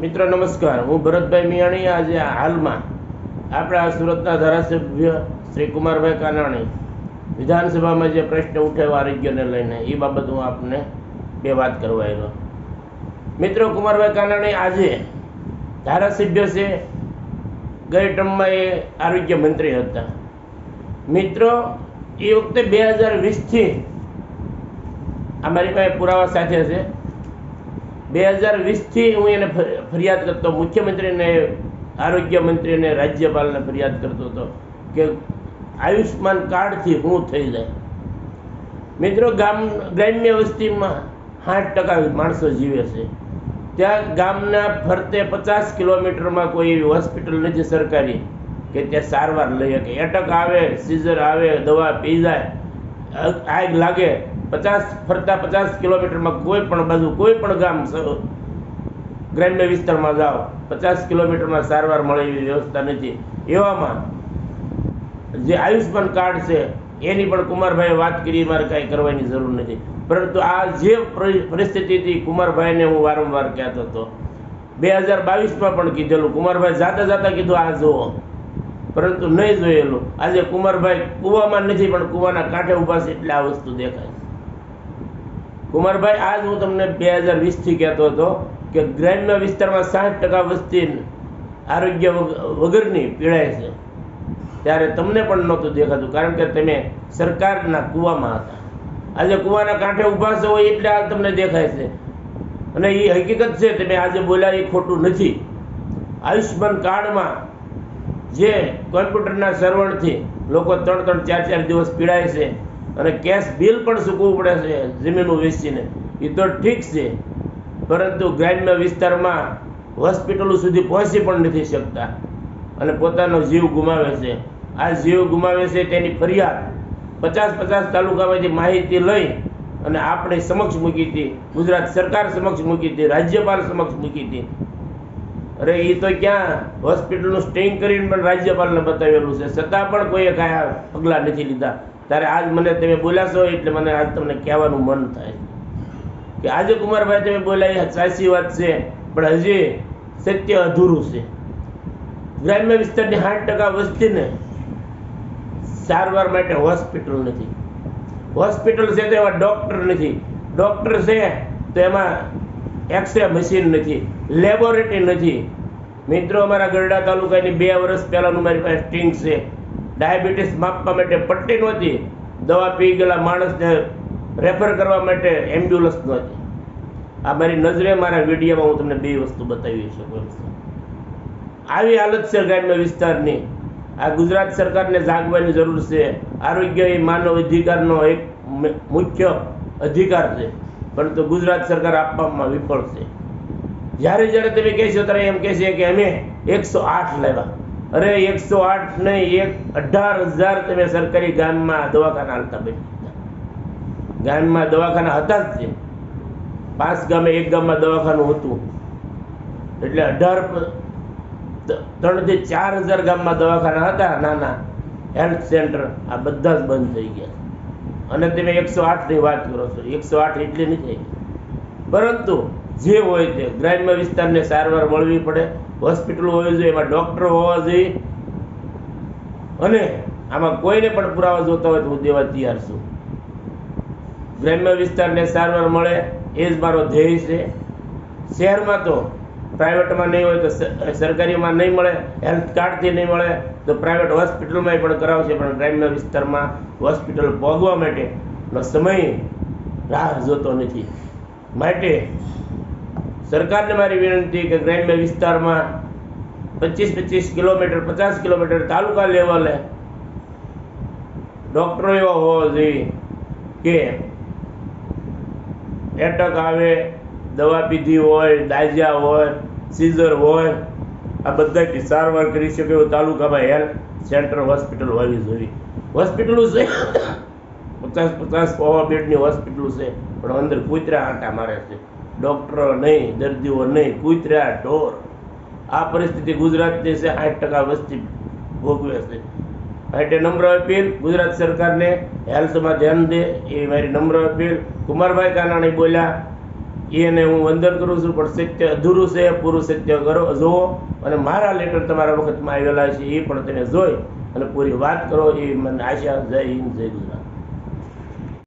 મિત્રો, નમસ્કાર. હું ભરતભાઈ મિયાણી આજે હાલમાં આપણા સુરતના ધારાસભ્ય શ્રી કુમારભાઈ કાનાણી વિધાનસભામાં જે પ્રશ્ન ઉઠાવ્યો આરોગ્યને લઈને, એ બાબત હું આપને બે વાત કરવા આવ્યો. મિત્રો, કુમારભાઈ કાનાણી આજે ધારાસભ્ય છે. ગઈ ટર્મમાં એ આરોગ્ય મંત્રી હતા. મિત્રો, એ વખતે બે હજાર વીસથી અમારી પાસે પુરાવા સાથે છે. બે હજાર વીસથી હું એને ફરિયાદ કરતો. મુખ્યમંત્રીને, આરોગ્ય મંત્રીને, રાજ્યપાલને ફરિયાદ કરતો હતો કે આયુષ્માન કાર્ડથી હું થઈ જાય. મિત્રો, ગામ, ગ્રામ્ય વસ્તીમાં સાઠ ટકા માણસો જીવે છે. ત્યાં ગામના ફરતે પચાસ કિલોમીટરમાં કોઈ એવી હોસ્પિટલ નથી સરકારી કે ત્યાં સારવાર લઈ શકે. એટક આવે, સીઝર આવે, દવા પી જાય. આગ- લાગે. પચાસ ફરતા પચાસ કિલોમીટરમાં કોઈ પણ બાજુ, કોઈ પણ ગામ ગ્રામ્ય વિસ્તારમાં જાઓ, પચાસ કિલોમીટરમાં સારવાર મળે એવી વ્યવસ્થા નથી. એવામાં જે આયુષ્માન કાર્ડ છે, એની પણ કુમારભાઈએ વાત કરી, મારે કાંઈ કરવાની જરૂર નથી. પરંતુ આ જે પરિ- પરિસ્થિતિ હતી કુમારભાઈને હું વારંવાર કહેતો હતો. બે હજાર બાવીસમાં પણ કીધેલું, કુમારભાઈ જાતા જાતા કીધું, આ જુઓ. પરંતુ નહીં જોયેલું. આજે કુમારભાઈ કૂવામાં નથી, પણ કૂવાના કાંઠે ઊભા છે, એટલે આ વસ્તુ દેખાય છે. કુમારભાઈ આજ હું તમને બે હજાર વીસથી કહેતો હતો કે ગ્રામ્ય વિસ્તારમાં સાઠ ટકા વસ્તી આરોગ્ય વગ- વગરની પીડાય છે. ત્યારે તમને પણ નહોતું દેખાતું, કારણ કે તમે સરકારના કૂવામાં હતા. આજે કૂવાના કાંઠે ઊભા છો એટલે આ તમને દેખાય છે. અને એ હકીકત છે, તમે આજે બોલ્યા એ ખોટું નથી. આયુષ્માન કાર્ડમાં જે કોમ્પ્યુટરના સરવણથી લોકો ત્રણ ત્રણ ચાર ચાર દિવસ પીડાય છે અને કેશ બિલ પણ ચૂકવવું પડે છે જમીનો વેચીને. એ તો ઠીક છે. પરંતુ ગ્રામ્ય વિસ્તારમાં હોસ્પિટલો સુધી પહોંચી પણ નથી શકતા. અને પોતાનો જીવ ગુમાવે છે. આ જીવ ગુમાવે છે તેની ફરિયાદ પચાસ પચાસ તાલુકામાંથી માહિતી લઈ અને આપણે સમક્ષ મૂકી હતી, ગુજરાત સરકાર સમક્ષ મૂકી હતી, રાજ્યપાલ સમક્ષ મૂકી હતી. અરે એ તો ક્યાં હોસ્પિટલનું સ્ટેઇંગ કરીને પણ રાજ્યપાલને બતાવેલું છે. છતાં પણ કોઈએ કાંઈ પગલાં નથી લીધા. ત્યારે આજ મને તમે બોલાશો એટલે મને આજ તમને કહેવાનું મન થાય. કે આજે કુમારભાઈ તમે બોલાવી સાચી વાત છે, પણ હજી સત્ય અધૂરું છે. ગ્રામ્ય વિસ્તારની સાઠ ટકા વસ્તીને સારવાર માટે હોસ્પિટલ નથી. હોસ્પિટલ છે તો એમાં ડૉક્ટર નથી. ડૉક્ટર છે તો એમાં એક્સરે મશીન નથી. લેબોરેટરી નથી. મિત્રો, અમારા ગરડા તાલુકાની બે વર્ષ પહેલાંનું મારી પાસે સ્ટિંગ છે. ડાયાબિટીસ માપવા માટે પટ્ટી નહોતી. દવા પી ગયેલા માણસને રેફર કરવા માટે એમ્બ્યુલન્સ નહોતી. આ મારી નજરે, મારા વિડીયોમાં હું તમને બે વસ્તુ બતાવી શકું આવી હાલત છે ગ્રામ્ય વિસ્તારની. આ ગુજરાત સરકારને જાગવાની જરૂર છે. આરોગ્ય એ માનવ અધિકારનો એક મુખ્ય અધિકાર છે. પરંતુ ગુજરાત સરકાર આપવામાં વિફળ છે. જ્યારે જ્યારે તમે કહેશો ત્યારે એમ કહેશે કે અમે એકસો આઠ લાવ્યા. અરે એકસો આઠ ને એક અઢાર હજાર તમે સરકારી ગામમાં દવાખાના હાલતા બની ગામમાં દવાખાના હતા જ છે પાંચ ગામે એક ગામમાં દવાખાનું હતું. એટલે અઢાર ત્રણથી ચાર હજાર ગામમાં દવાખાના હતા, નાના. હેલ્થ સેન્ટર આ બધા જ બંધ થઈ ગયા. અને તમે એકસો આઠની વાત કરો છો. એકસો આઠ એટલી થઈ પરંતુ જે હોય તે. ગ્રામ્ય વિસ્તારને સારવાર મળવી પડે. હોસ્પિટલ હોવી જોઈએ, એમાં ડૉક્ટરો હોવા જોઈએ. અને આમાં કોઈને પણ પુરાવા જોતા હોય તો હું દેવા તૈયાર છું. ગ્રામ્ય વિસ્તારને સારવાર મળે, એ જ મારો ધ્યેય છે. શહેરમાં તો પ્રાઇવેટમાં નહીં હોય તો સરકારીમાં નહીં મળે, હેલ્થ કાર્ડથી નહીં મળે, તો પ્રાઇવેટ હોસ્પિટલમાં પણ કરાવશે, પણ ગ્રામ્ય વિસ્તારમાં હોસ્પિટલ પહોંચવા માટેનો સમય રાહ જોતો નથી. માટે સરકારને મારી વિનંતી કે ગ્રામ્ય વિસ્તારમાં પચીસ પચીસ કિલોમીટર, પચાસ કિલોમીટર તાલુકા લેવલે ડૉક્ટરો એવા હોવા જોઈએ કે એટક આવે, દવા પીધી હોય, દાજ્યા હોય, સીઝર હોય, આ બધાથી સારવાર કરી શકે એવું તાલુકામાં હેલ્થ સેન્ટર હોસ્પિટલ હોવી જોઈએ. હોસ્પિટલો છે. પચાસ પચાસ સો બેડની હોસ્પિટલો છે, પણ અંદર કૂતરા આંટા મારે છે. ડૉક્ટરો નહીં, દર્દીઓ નહીં, કૂતરા, ઢોર. આ પરિસ્થિતિ ગુજરાતની છે, આઠ ટકા વસ્તી ભોગવે છે. માટે નમ્ર અપીલ ગુજરાત સરકારને હેલ્થમાં ધ્યાન દે, એ મારી નમ્ર અપીલ. કુમારભાઈ કાનાણી બોલ્યા, એને હું વંદન કરું છું, પણ સત્ય અધૂરું છે, પૂરું સત્ય કરો, જુઓ. અને મારા લેટર તમારા વખતમાં આવેલા છે, એ પણ તમે જોઈ અને પૂરી વાત કરો, એ મને આશા, જય હિન્દ, જય ગુજરાત.